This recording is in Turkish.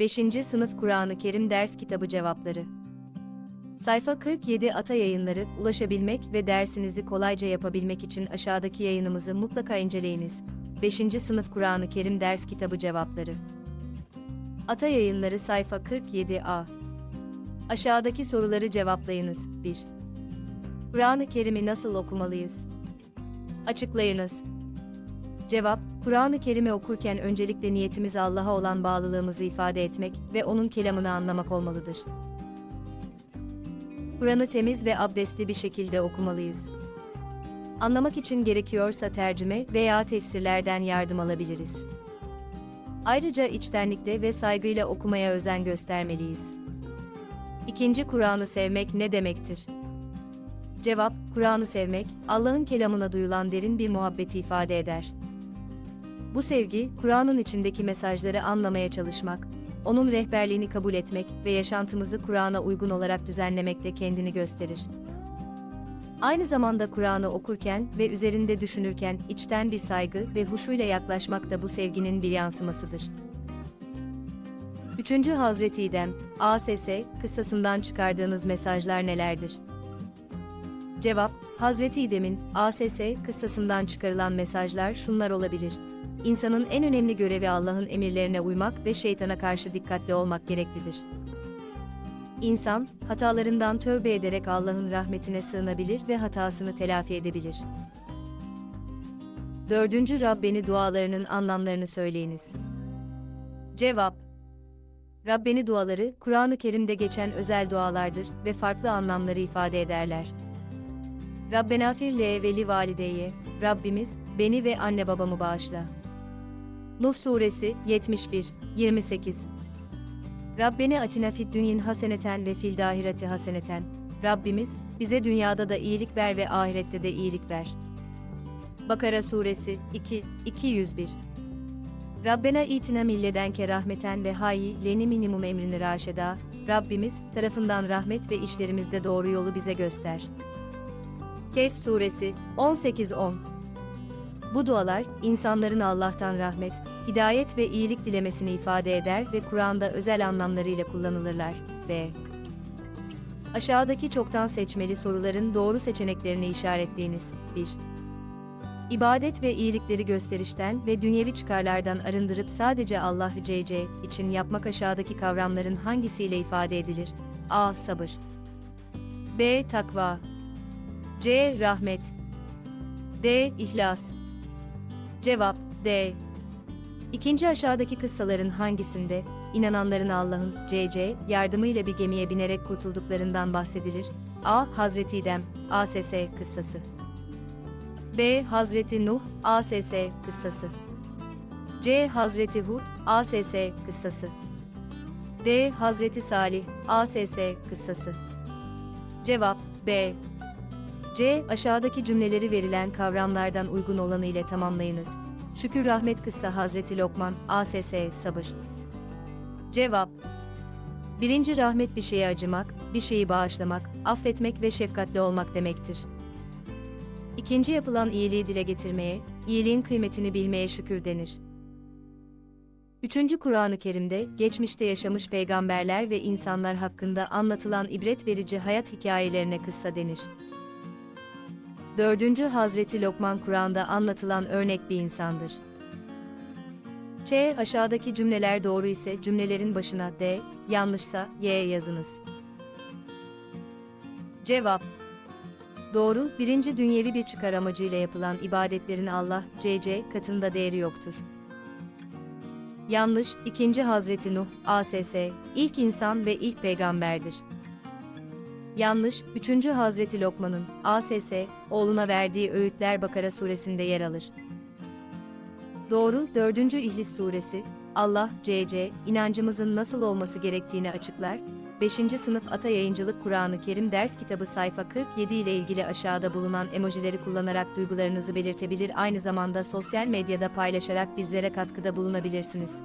5. Sınıf Kur'an-ı Kerim Ders Kitabı Cevapları Sayfa 47 Ata Yayınları, ulaşabilmek ve dersinizi kolayca yapabilmek için aşağıdaki yayınımızı mutlaka inceleyiniz. 5. Sınıf Kur'an-ı Kerim Ders Kitabı Cevapları Ata Yayınları sayfa 47a Aşağıdaki soruları cevaplayınız. 1. Kur'an-ı Kerim'i nasıl okumalıyız? Açıklayınız. Cevap, Kur'an-ı Kerim'i okurken öncelikle niyetimiz Allah'a olan bağlılığımızı ifade etmek ve onun kelamını anlamak olmalıdır. Kur'an'ı temiz ve abdestli bir şekilde okumalıyız. Anlamak için gerekiyorsa tercüme veya tefsirlerden yardım alabiliriz. Ayrıca içtenlikle ve saygıyla okumaya özen göstermeliyiz. İkinci Kur'an'ı sevmek ne demektir? Cevap, Kur'an'ı sevmek, Allah'ın kelamına duyulan derin bir muhabbeti ifade eder. Bu sevgi, Kur'an'ın içindeki mesajları anlamaya çalışmak, onun rehberliğini kabul etmek ve yaşantımızı Kur'an'a uygun olarak düzenlemekle kendini gösterir. Aynı zamanda Kur'an'ı okurken ve üzerinde düşünürken içten bir saygı ve huşuyla yaklaşmak da bu sevginin bir yansımasıdır. 3. Hazreti İdem, ASS, kıssasından çıkardığınız mesajlar nelerdir? Cevap, Hazreti İdem'in ASS kıssasından çıkarılan mesajlar şunlar olabilir. İnsanın en önemli görevi Allah'ın emirlerine uymak ve şeytana karşı dikkatli olmak gereklidir. İnsan, hatalarından tövbe ederek Allah'ın rahmetine sığınabilir ve hatasını telafi edebilir. Dördüncü Rabbeni dualarının anlamlarını söyleyiniz. Cevap Rabbeni duaları, Kur'an-ı Kerim'de geçen özel dualardır ve farklı anlamları ifade ederler. Rabbena firle veli valideye, Rabbimiz, beni ve anne babamı bağışla. Nuh Suresi 71 28 Rabbeni atina fid dünyin haseneten ve fil dahireti haseneten. Rabbimiz, bize dünyada da iyilik ver ve ahirette de iyilik ver. Bakara Suresi 2 201 Rabbena itina milleden ke rahmeten ve hayyi leni minimum emrini raşeda. Rabbimiz, tarafından rahmet ve işlerimizde doğru yolu bize göster. Kehf Suresi 18-10 Bu dualar, insanların Allah'tan rahmet, hidayet ve iyilik dilemesini ifade eder ve Kur'an'da özel anlamlarıyla kullanılırlar. B. Aşağıdaki çoktan seçmeli soruların doğru seçeneklerini işaretleyiniz. 1. İbadet ve iyilikleri gösterişten ve dünyevi çıkarlardan arındırıp sadece Allah'ı CC için yapmak aşağıdaki kavramların hangisiyle ifade edilir? A. Sabır B. Takva C. Rahmet D. İhlas Cevap D. İkinci aşağıdaki kıssaların hangisinde, inananların Allah'ın, C.C. yardımıyla bir gemiye binerek kurtulduklarından bahsedilir? A. Hazreti İdem, ASS kıssası. B. Hazreti Nuh, ASS kıssası. C. Hazreti Hud, ASS kıssası. D. Hazreti Salih, ASS kıssası. Cevap B. C. Aşağıdaki cümleleri verilen kavramlardan uygun olanı ile tamamlayınız. Şükür rahmet kıssa Hazreti Lokman, ASS sabır. Cevap Birinci rahmet bir şeye acımak, bir şeyi bağışlamak, affetmek ve şefkatli olmak demektir. İkinci yapılan iyiliği dile getirmeye, iyiliğin kıymetini bilmeye şükür denir. Üçüncü Kur'an-ı Kerim'de, geçmişte yaşamış peygamberler ve insanlar hakkında anlatılan ibret verici hayat hikayelerine kıssa denir. Dördüncü Hazreti Lokman Kur'an'da anlatılan örnek bir insandır. Ç. Aşağıdaki cümleler doğru ise cümlelerin başına D, yanlışsa Y yazınız. Cevap Doğru, birinci dünyevi bir çıkar amacıyla yapılan ibadetlerin Allah, CC katında değeri yoktur. Yanlış, ikinci Hazreti Nuh, ASS, ilk insan ve ilk peygamberdir. Yanlış, 3. Hazreti Lokman'ın ASS oğluna verdiği öğütler Bakara suresinde yer alır. Doğru, 4. İhlis suresi Allah CC inancımızın nasıl olması gerektiğini açıklar. 5. sınıf Ata Yayıncılık Kur'an-ı Kerim ders kitabı sayfa 47 ile ilgili aşağıda bulunan emojileri kullanarak duygularınızı belirtebilir aynı zamanda sosyal medyada paylaşarak bizlere katkıda bulunabilirsiniz.